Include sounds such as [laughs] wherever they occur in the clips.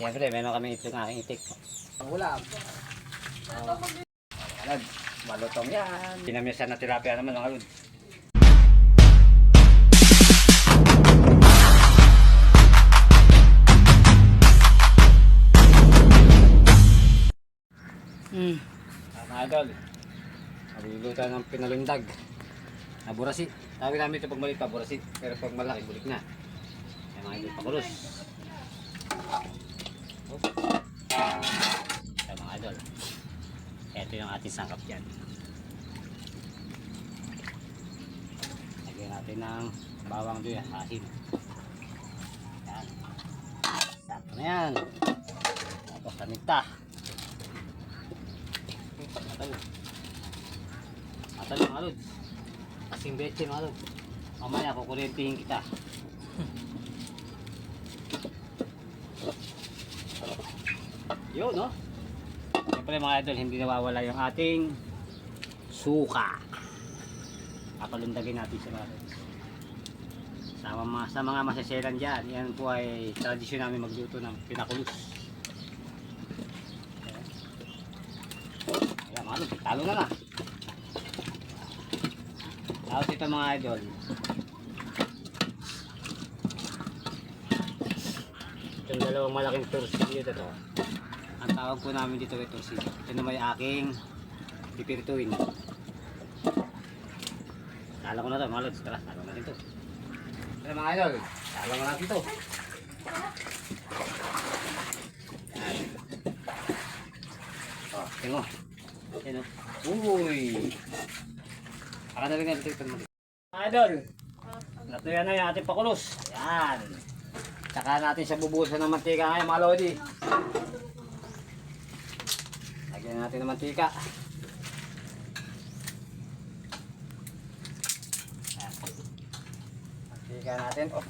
Siyempre, meron kami ito ng aking itik. Ang ulam. Oh. Alad, malutong yan. Pinamisan na tilapia naman ng alud. Hmm. Ah, Mga idol, nagluluto ng pinalundag. Na burasi. Tawag namin ito pag maliit pa, burasi. Pero pag malaki, bulik na. Yan mga idol, pakulos. Oh. Yan mga idol. Ito yung ating sangkap dyan. Lagyan natin ng bawang doon, asin. Yan. Sakto na yan. Tapos paminta. Matal. Matal yung alod. Kasing beche yung alod. Mamaya kukurentihin kita. Yun, no? Siyempre mga idol, hindi nawawala yung ating suka. Kapalundagin natin siya mga. Sa mga, sa mga masaselan dyan, yan po ay tradisyon namin magluto ng pinakulus. Ayan mga idol, talo na na. Tapos ito mga idol. Itong dalawang malaking torsilyo ito. Ang tawag po namin dito ay torsilyo. Ito naman yung aking pipirituin. Talo ko na ito mga lods. Tara, talo natin ito. Ito mga idol, talo na natin ito. Yan. Oh, tingnan mo. Yan o. Uy. Baka na rin natin ito. Mga idol, natuyan na yung ating pakulos. Yan. Tsaka natin siya bubuhusan ng mantika ngayon mga lodi. Lagyan natin ng mantika. Mantika natin. Oh.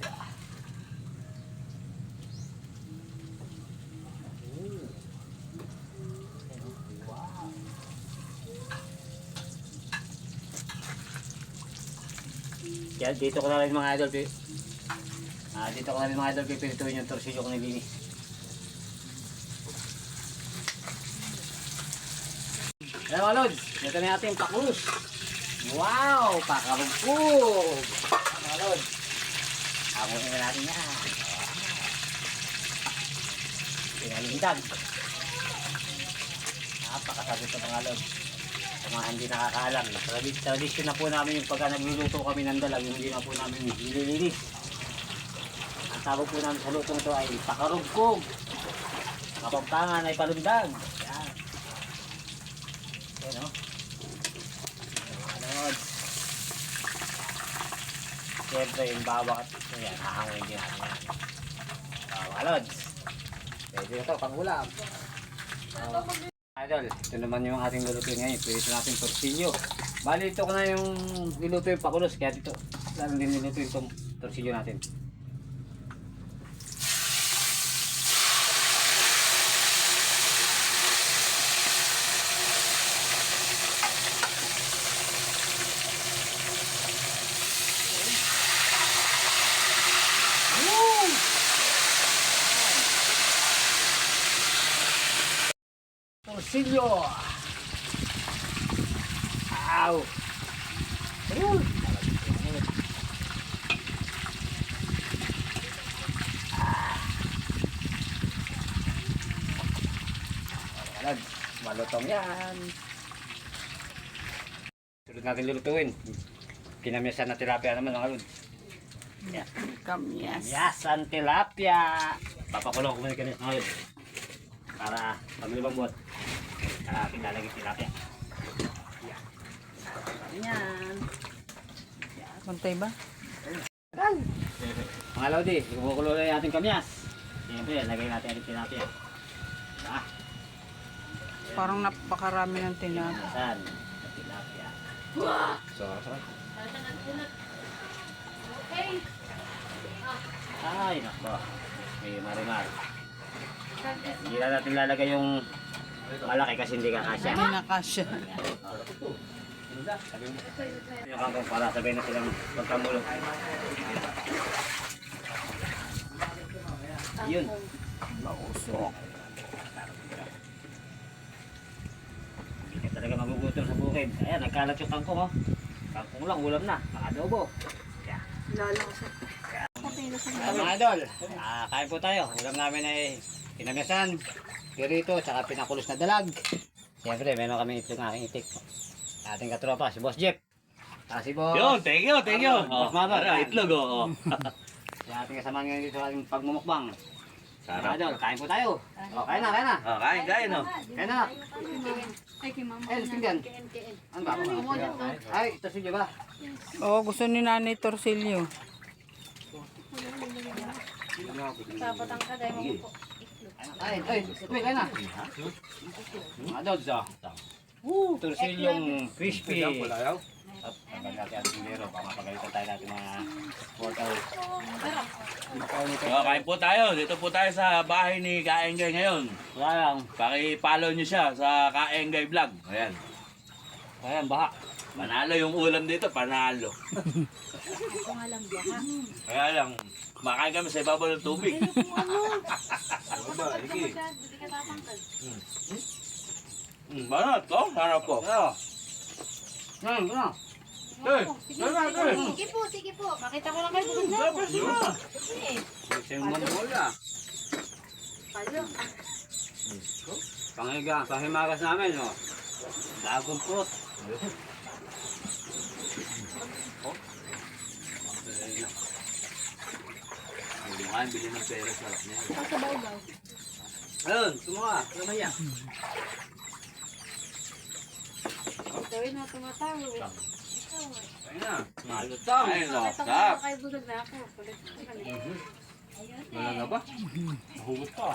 Yan, dito ko na rin mga idol. Ah, dito ko na rin mga idol pipirituin yung torsilyo ko nilinis. Ayan mga lods, ito na yung ating pakus. Wow, pakarugpog. Ayan mga lods. Amunin na natin yan. Pinalindag. Napakasabit ito mga lods. Sa mga hindi nakakaalam, tradi- tradisyon na po namin yung pagka nagluluto kami ng dalag, hindi na po namin nililinis. Ang tawag po namin sa luto nito ay pakarugkog. Kapagtangan ay palundag. Yan. Yan o. Ano? Siyempre yung bawang at yan, hahangin din natin yan. Bawang lods. Pwede na ito, pangulam. Oh. Idol, ito naman yung ating lulutuin ngayon. Pwede natin torsilyo. Bali, ito ko na yung niluto yung pakulos. Kaya dito, lalo din niluto yung torsilyo natin. Torsilyo! Ow! Ayun! Alag, malutong yan. Sunod natin lulutuin. Kinamiyasan na tilapia naman ang alud. Yeah. Kamyas. Yasan tilapia. Papakulong ko muna ganit ngayon. Para pamilibang buhat. Para ating lalagay tilapia. Yan. Yan. Pantay ba? Mga lodi, kumukulo na yung ating kamyas. Siyempre, lagay natin ating tilapia. Ah, Parang napakarami ng tinapay. yasan. Tilapia. So, sarap. Ay, nako. May marimar. Hindi na natin lalagay yung malaki kasi hindi kakasya. Hindi na kasya. Yung kangkong para sabay na silang pagkamulong. Yun. Mausok. Hindi talaga magugutom sa bukid. Ayan, nagkalat yung kangkong oh. Kangkong lang, ulam na. Nakadobo. Lalo. Ah, mga idol, ah, kain po tayo. Ulam namin ay pinamisan, pirito, tsaka pinakulos na dalag. Siyempre, meron kami itong aking itik. Ating katropa, si Boss Jeff. Ah, si Boss. Yun, thank you, thank you. Boss Mother. Para, itlog, oo. [laughs] Si ating kasama ngayon dito sa ating pagmumukbang. Sarap. idol, kain po tayo. Oh, kain na, kain na. Oh, kain, kain, oh. Kain na. Ay, kay mama. Pinggan. Ano ba? Ay, ito si ba? Oo, gusto ni Nanay Torsilyo. Tapatang ka dahil mo po. Ay, ay, wait, kain na. Mga idol, so. Woo, torsilyong crispy. At pagkakati ating biro, baka mapagalitan tayo natin mga portal. So, kain po tayo. Dito po tayo sa bahay ni Kaengay ngayon. Wala lang. Paki-follow nyo siya sa Kaengay Vlog. Ayan. Ayan, baha. Panalo yung ulam dito, panalo. Kaya lang, makain kami sa ibabaw ng tubig. [laughs] Hmm, banat to? Harap po. Ano? Ngayon, ano? Eh, sana, eh. Sige po, sige po. Makita ko lang kayo bugod na. Dapat sila. Yung mamula. Palo. Pangiga, pahimagas namin, no? Dagong prot. Kayang bilhin ng pera sa harap niya. Ayun, tumuha. Ano ba yan? Gawin na tumatawag. Ayun na. Malutang. Ayun, Sarap. lang kayo bugod na ako. Ko kanina. Wala na ba? Nahugot pa.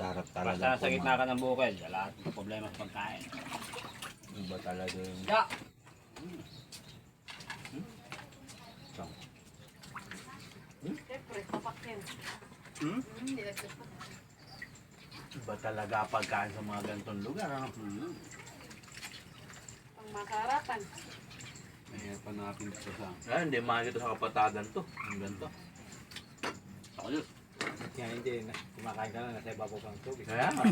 Sarap talaga Basta sa gitna ka ng bukid, wala ng problema sa pagkain. Iba talaga yung Ya! Siyempre, tapak yan. Hmm? Iba talaga pagkain sa mga ganitong lugar. Ano? Pang masarapan. May panapin ko sa... Ah, hindi makikita sa kapatagan to. Ang ganito. Ako yun. Kaya hindi, na- kumakain ka lang, nasa ibabaw pang tubig. Kaya nga.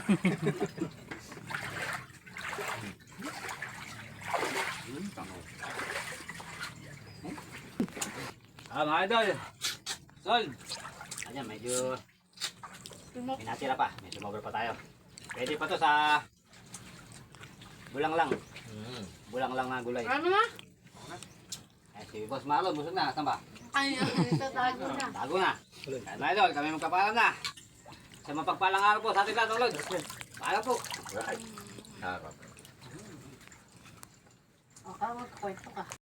Ah, mga idol! Sol! Ayan, medyo... May natira pa. Sumobra pa tayo. Pwede pa to sa... Bulang lang. Mm. Bulang lang na gulay. Ano na? Eh, si Boss Marlon, busog na. Saan ba? Ay, ito tago na. Tago na. Kaya idol, kami magkapalam na. Sa mapagpalang araw po sa ating lahat lod. Paalam po. Sarap. O, kawag kwento ka.